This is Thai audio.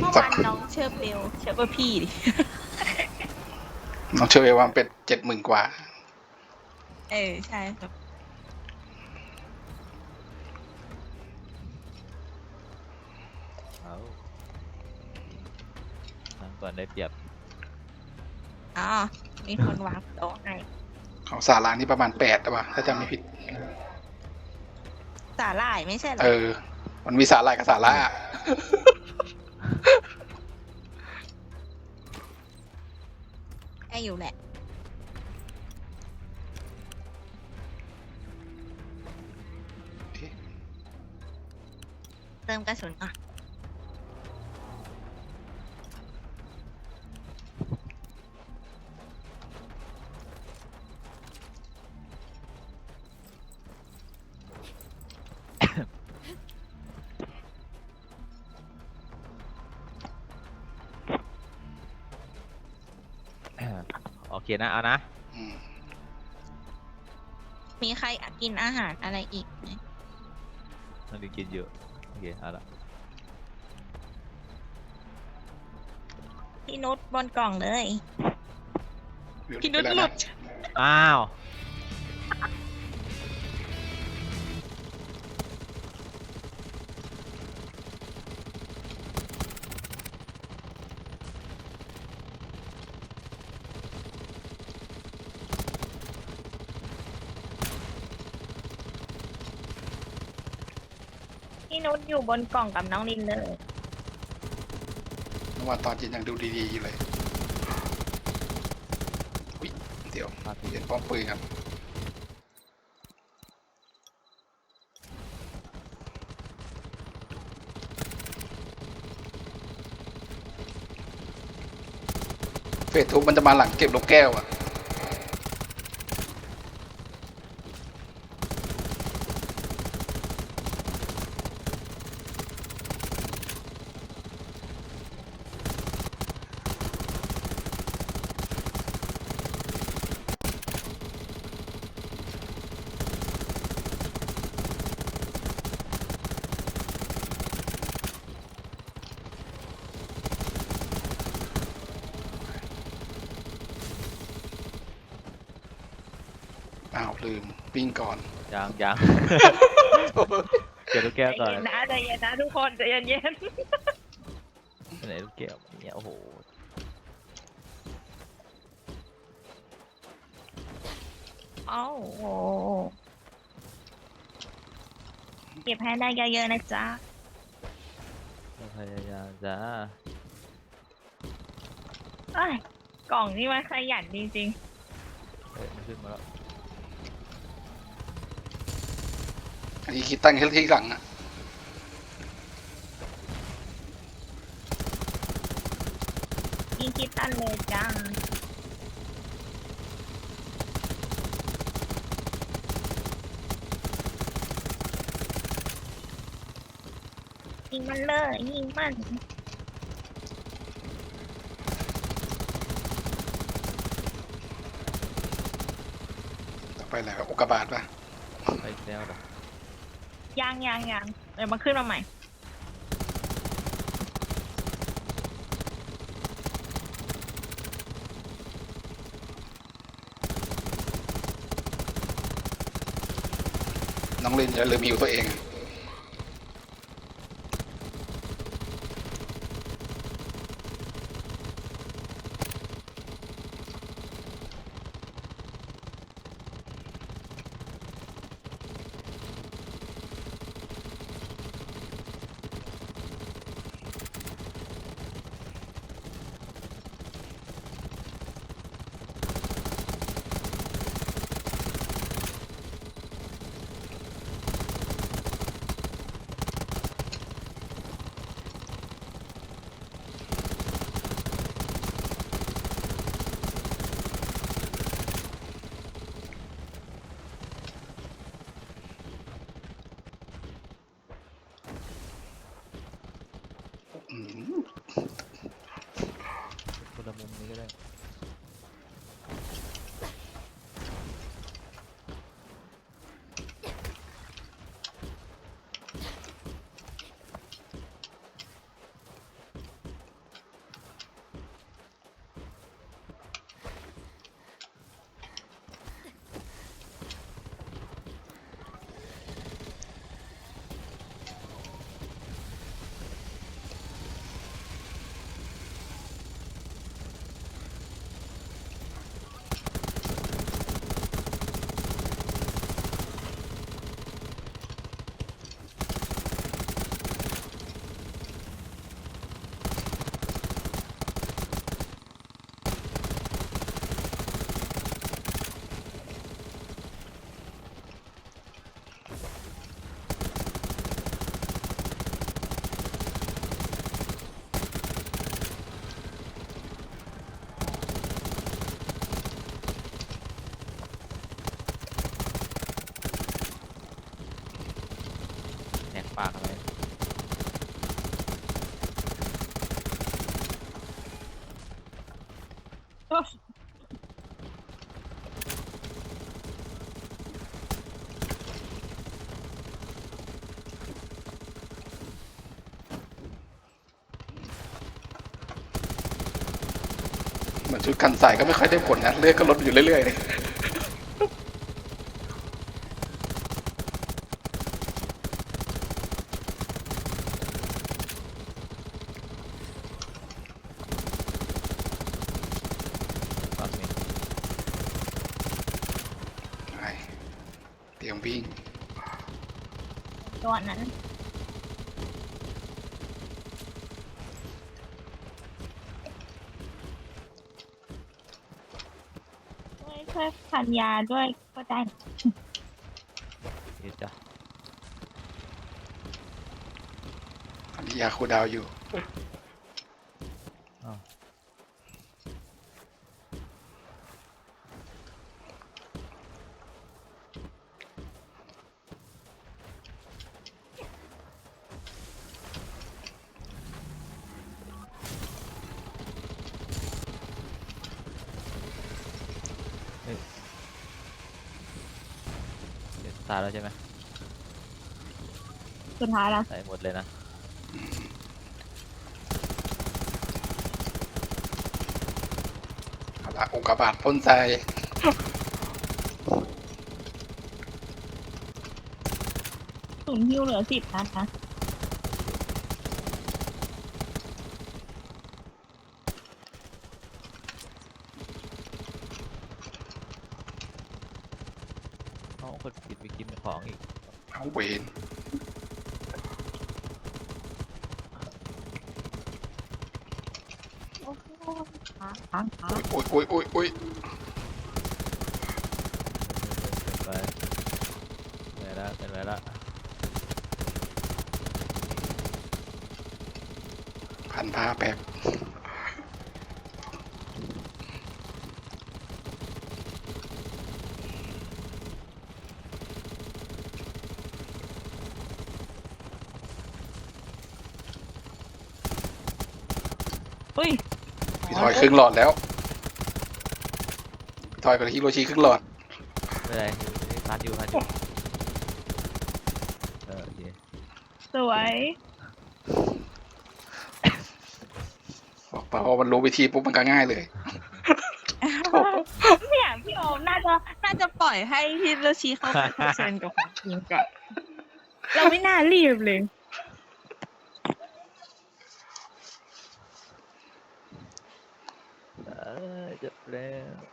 เมื่อวานน้องเชื่อเบลเชื่อว่าพี่ดิน้องเชื่อว่ามันเป็นเจ็ดหมื่นกว่า เออใช่ครับเอาครั้งก่อนได้เปรียบอ๋อมีคนวางโต๊ะให้ของสารานี่ประมาณแปดแต่ว่าถ้าจำไม่ผิด สาหร่ายไม่ใช่เหรอเออ มันมีสาลายกับสาระ แค่อยู่แหละ เติมกระสุนก่อน เคนะเอานะอืมมีใครกินอาหารอะไรอีกไหมมันได้กินเยอะโอเคเอาละพี่นุชบนกล่องเลยวิวพี่นุชไปหแวลุนะดอ้าว พี่นุชอยู่บนกล่องกับน้องลินเลยเมื่อวานตอนเย็นยังดูดีๆอยู่เลยอุ๊ยเดี๋ยวพาพี่เรียนป้อมปืนครับเฟสทุบมันจะมาหลังเก็บลูกแก้วอะ อ้าวลืมวิ่งก่อนยังยังเก็บลูกแก้วใจก่อนเย็นนะใจเย็นนะทุกคนใจเย็นเย็นไหนลูกแก้วเนี่ยโอ้โหๆโอ้โหเก็บให้ได้เยอะๆนะจ๊ะพยายามจะเอ้ยกล่องนี่มันขยันจริงเฮ้ยมันขึ้นมาแล้ว อันนี้คิดตั้งแค่ที่หลังอะๆยิงคิดตันเลยจ้ายิงมันเลยยิงมันต่อไปอะไรวะอุกกาบาตปะไปแล้วเหรอ ยังยังยังเดี๋ยวมาขึ้นมาใหม่ น้องลินอย่าลืมหิวตัวเองอะ เหมือนชุดกันใส่ก็ไม่ค่อยได้ผลนะเลือดก็ลดอยู่เรื่อยๆเลย ตรียมวิ่งตัวนั้นช่วยช่วยพันยาด้วยก็ได้นะเดี๋ยวจ้ะอันนี้ยาคูลดาวน์อยู่ อ้าวเดี๋ยวตายแล้วใช่ไหมสุดท้ายแล้วใส่หมดเลยนะ เอาละอุกกาบาตพ่นใจศูนย์ฮิวเหลือสิบนัดนะ คนผิดไปกินของอีกเอาเวนโอ้โหค้างค้างค้างอุ้ยอุ้ยอุ้ยอุ้ยไปไปแล้วเป็นไปแล้วพันผ้าแป๊บ พี่ทอยครึ่งหลอดแล้วพี่ทอยกับฮิโรชิครึ่งหลอดไม่เป็นไรพันอยู่พันอยู่เออโอเคสวยบอกเปล่าว่ามันรู้วิธีปุ๊บมันก็ง่ายเลยเนี่ยพี่โอมน่าจะน่าจะปล่อยให้พี่เลชีเข้าไปเผชิญกับของจริงก่อนเราไม่น่ารีบเลย เออจบแล้ว